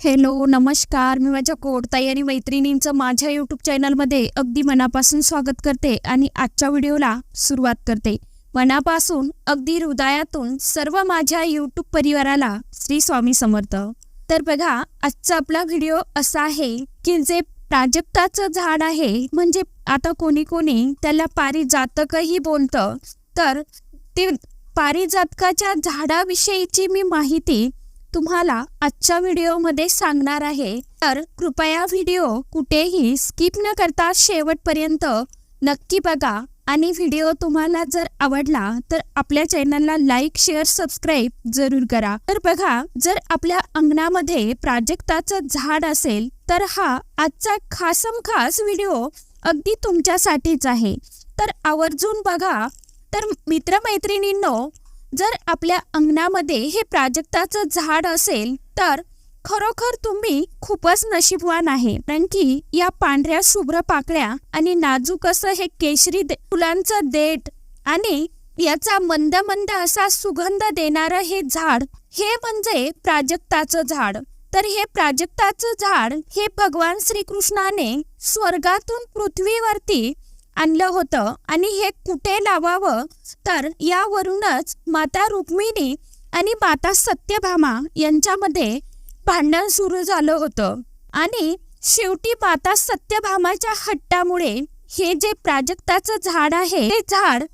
Hello नमस्कार. मी माझ्या कोडताई आणि मैत्रिणींचं माझ्या यूट्यूब चॅनलमध्ये अगदी मनापासून स्वागत करते आणि आजच्या व्हिडिओला सुरुवात करते. मनापासून अगदी हृदयातून सर्व माझ्या यूट्यूब परिवाराला श्री स्वामी समर्थ. तर बघा आजचा आपला व्हिडिओ असा आहे की जे प्राजक्ताचं झाड आहे म्हणजे आता कोणी कोणी त्याला पारिजातकही बोलतं. तर ते पारिजातकाच्या झाडाविषयीची मी माहिती तुम्हाला आजच्या व्हिडिओमध्ये सांगणार आहे तर कृपया व्हिडिओ कुठेही स्किप न करता शेवटपर्यंत नक्की बघा. आणि व्हिडिओ तुम्हाला जर आवडला तर आपल्या चॅनलला लाईक शेअर सबस्क्राईब जरूर करा. तर बघा जर आपल्या अंगणामध्ये प्राजक्ताचं झाड असेल तर हा आजचा खासम खास व्हिडिओ अगदी तुमच्यासाठीच आहे. तर आवर्जून बघा. तर मित्रमैत्रिणींनो जर आपल्या अंगणामध्ये हे प्राजक्ताचं झाड असेल तर खरोखर तुम्ही खूपच नशीबवान आहे. कारण की या पांढऱ्या शुभ्र पाकळ्या आणि नाजूक असं हे केशरी दे- फुलांचं देठ आणि याचा मंद मंद असा सुगंध देणारं हे झाड हे म्हणजे प्राजक्ताचं झाड. तर हे प्राजक्ताचं झाड हे भगवान श्रीकृष्णाने स्वर्गातून पृथ्वीवरती आणलं होतं. आणि हे कुठे लावावं? तर यावरूनच माता रुक्मिणी आणि माता सत्यभामा यांच्यामध्ये भांडण सुरू झालं होतं. आणि शेवटी माता सत्यभामाच्या हट्टामुळे हे जे प्राजक्ताचं झाड आहे ते झाड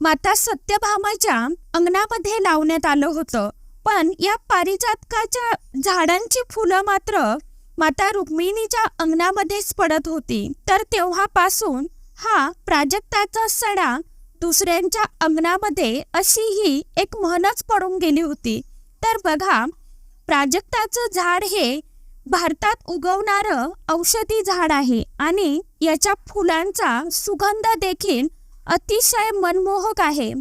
माता सत्यभामाच्या अंगणामध्ये लावण्यात आलं होतं. पण या पारिजातकाच्या झाडांची फुलं मात्र माता रुक्मिणीच्या अंगणामध्येच पडत होती. तर तेव्हापासून हा प्राजक्ताचा सडा दुसऱ्यांच्या अंगणामध्ये अशी ही एक म्हणच पडून गेली होती. तर बघा प्राजक्ताचं झाड हे भारतात उगवणारं औषधी झाड आहे आणि याच्या फुलांचा सुगंध देखील अतिशय मनमोहक आहे.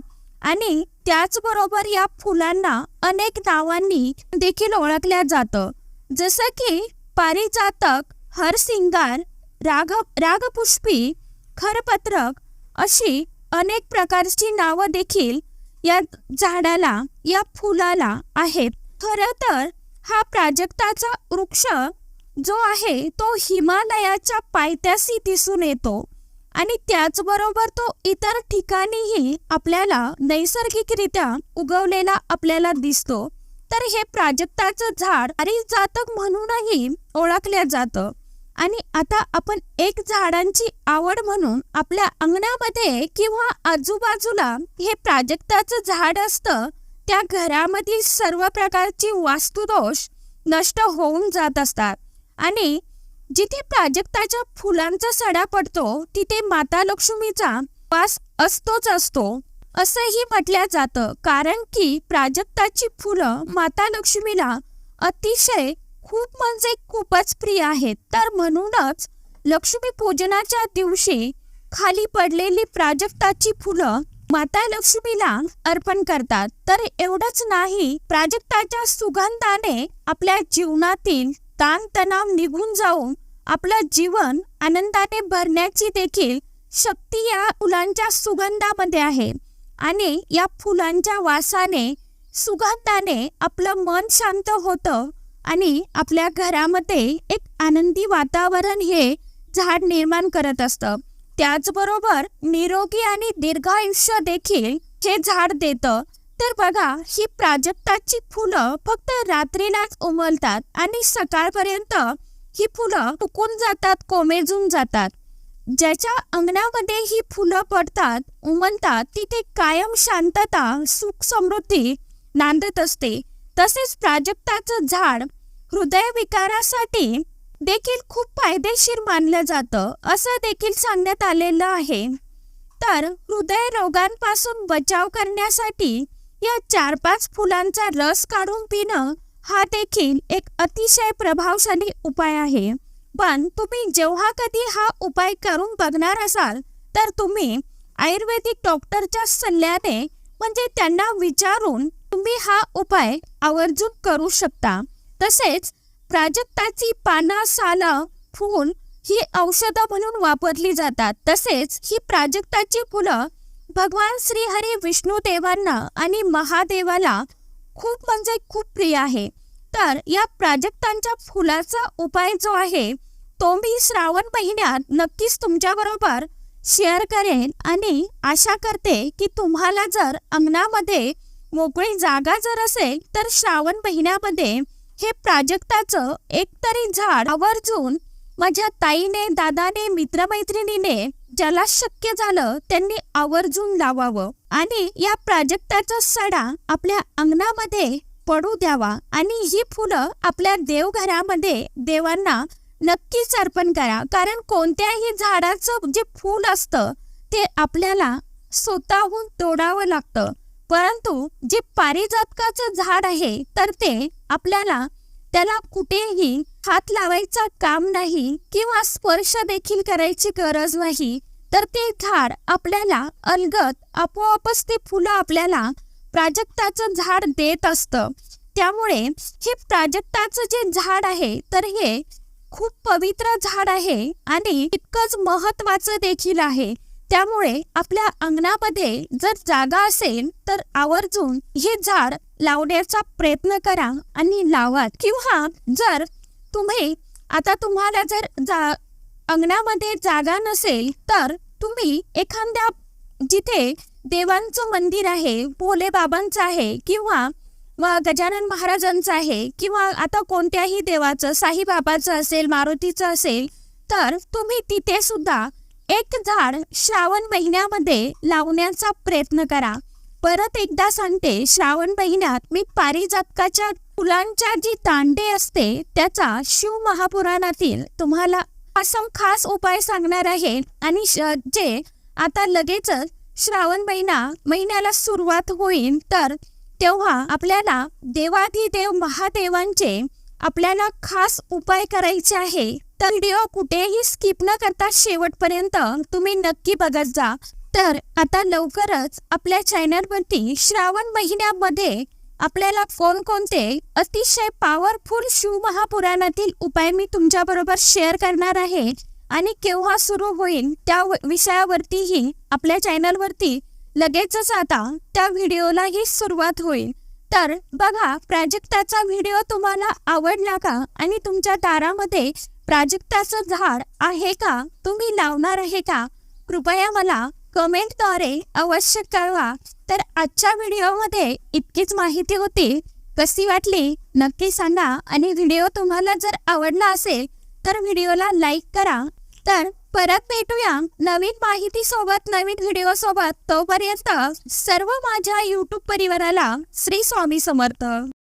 आणि त्याचबरोबर या फुलांना अनेक नावांनी देखील ओळखल्या जातं. जसं की पारिजातक हरसिंगार राग रागपुष्पी खरपत्रक अशी अनेक प्रकारची नावं देखील या झाडाला या फुलाला आहेत. खरं तर हा प्राजक्ताचा वृक्ष जो आहे तो हिमालयाच्या पायथ्याशी दिसून येतो आणि त्याचबरोबर तो इतर ठिकाणीही आपल्याला नैसर्गिकरित्या उगवलेला आपल्याला दिसतो. तर हे प्राजक्ताचं झाड जातक म्हणूनही ओळखल्या जातं. आणि आता आपण एक झाडांची आवड म्हणून आपल्या अंगणामध्ये किंवा आजूबाजूला हे प्राजक्ताचं झाड असतं त्या घरामधील सर्व प्रकारची वास्तुदोष नष्ट होऊन जात असतात. आणि जिथे प्राजक्ताच्या फुलांचा सडा पडतो तिथे माता लक्ष्मीचा वास असतोच असतो असंही म्हटलं जातं. कारण की प्राजक्ताची फुलं माता लक्ष्मीला अतिशय खूप म्हणजे खूपच प्रिय आहेत. तर म्हणूनच लक्ष्मी पूजनाच्या दिवशी खाली पडलेली प्राजक्ताची फुलं माता लक्ष्मीला अर्पण करतात. तर एवढंच नाही प्राजक्ताच्या सुगंधाने आपल्या जीवनातील ताणतणाव निघून जाऊन आपलं जीवन आनंदाने भरण्याची देखील शक्ती या फुलांच्या सुगंधामध्ये आहे. आणि या फुलांच्या वासाने सुगंधाने आपलं मन शांत होतं. आणि आपल्या घरामध्ये एक आनंदी वातावरण हे झाड निर्माण करत असतं. त्याचबरोबर निरोगी आणि दीर्घायुष्य देखील हे झाड देतं. तर बघा ही प्राजक्ताची फुलं फक्त रात्रीलाच उमलतात आणि सकाळपर्यंत ही फुलं टुकून जातात कोमेजून जातात. ज्याच्या अंगणामध्ये ही फुलं पडतात उमलतात तिथे कायम शांतता सुख समृद्धी नांदत असते. तसेच प्राजक्ताचं झाड हृदयविकारासाठी देखील खूप फायदेशीर मानलं जातं असं देखील सांगण्यात आलेलं आहे. तर हृदय रोगांपासून बचाव करण्यासाठी या चार पाच फुलांचा रस काढून पिणं हा देखील एक अतिशय प्रभावशाली उपाय आहे. पण तुम्ही जेव्हा कधी हा उपाय करून बघणार असाल तर तुम्ही आयुर्वेदिक डॉक्टरच्या सल्ल्याने म्हणजे त्यांना विचारून तुम्ही हा उपाय आवर्जून करू शकता. तसेच प्राजक्ताची पानं सालं फूल ही औषधं म्हणून वापरली जातात. तसेच ही प्राजक्ताची फुलं भगवान श्री हरी विष्णू देवांना आणि महादेवाला खूप म्हणजे खूप प्रिय आहे. तर या प्राजक्तांच्या फुलाचा उपाय जो आहे तो मी श्रावण महिन्यात नक्कीच तुमच्याबरोबर शेअर करेन आणि आशा करते की तुम्हाला जर अंगणामध्ये मोकळी जागा जर असेल तर श्रावण महिन्यामध्ये हे प्राजक्ताचं एकतरी झाड आवर्जून माझ्या ताईने दादाने मित्रमैत्रिणीने ज्याला शक्य झालं त्यांनी आवर्जून लावावं आणि या प्राजक्ताचा सडा आपल्या अंगणामध्ये पडू द्यावा आणि ही फुलं आपल्या देवघरामध्ये देवांना नक्कीच अर्पण करा. कारण कोणत्याही झाडाचं जे फूल असतं ते आपल्याला स्वतःहून तोडावं लागतं. परंतु जे पारिजातकाचं झाड आहे तर ते आपल्याला त्याला कुठेही हात लावायचा काम नाही किंवा स्पर्श देखील करायची गरज नाही तर ते झाड आपल्याला अलगत आपोआपच ते फुलं आपल्याला प्राजक्ताचं झाड देत असतं. त्यामुळे हे प्राजक्ताचं जे झाड आहे तर हे खूप पवित्र झाड आहे आणि इतकंच महत्वाचं देखील आहे. त्यामुळे आपल्या अंगणामध्ये जर जागा असेल तर आवर्जून हे झाड लावण्याचा प्रयत्न करा आणि लावा. किंवा जर तुम्ही आता तुम्हाला जर जा अंगणामध्ये जागा नसेल तर तुम्ही एखाद्या जिथे देवांचं मंदिर आहे भोले बाबांचं आहे किंवा व गजानन महाराजांचं आहे किंवा आता कोणत्याही देवाचं साईबाबाचं असेल मारुतीचं असेल तर तुम्ही तिथे सुद्धा एक झाड श्रावण महिन्यामध्ये लावण्याचा प्रयत्न करा. परत एकदा सांगते श्रावण महिन्यात मी पारिजातकाच्या फुलांच्या जी दांडे असते त्याचा शिव महापुराणातील तुम्हाला असं खास उपाय सांगणार आहे. आणि श- जे आता लगेचच श्रावण महिना महिन्याला सुरुवात होईल तर तेव्हा आपल्याला देवाधिदेव महादेवांचे आपल्याला खास उपाय करायचे आहे. तर व्हिडिओ कुठेही स्किप न करता शेवटपर्यंत तुम्ही नक्की बघत जा. तर आता लवकरच आपल्या चॅनलवरती श्रावण महिन्यामध्ये आपल्याला कोणकोणते अतिशय पॉवरफुल शिव महापुराणातील उपाय मी तुमच्या बरोबर शेअर करणार आहे. आणि केव्हा सुरू होईल त्या विषयावरतीही आपल्या चॅनलवरती लगेचच आता त्या व्हिडिओलाही सुरुवात होईल. तर बघा प्राजक्ताचा व्हिडिओ तुम्हाला आवडला का? आणि तुमच्या दारामध्ये प्राजक्ताचं झाड आहे का? तुम्ही लावणार आहे का? कृपया मला कमेंटद्वारे अवश्य कळवा. तर आजच्या व्हिडिओमध्ये इतकीच माहिती होती. कशी वाटली? नक्की सांगा. आणि व्हिडिओ तुम्हाला जर आवडला असेल तर व्हिडिओला लाईक करा. तर परत भेटूया नवीन माहिती सोबत नवीन व्हिडिओ सोबत तोपर्यंत सर्व माझ्या यूट्यूब परिवाराला श्री स्वामी समर्थ.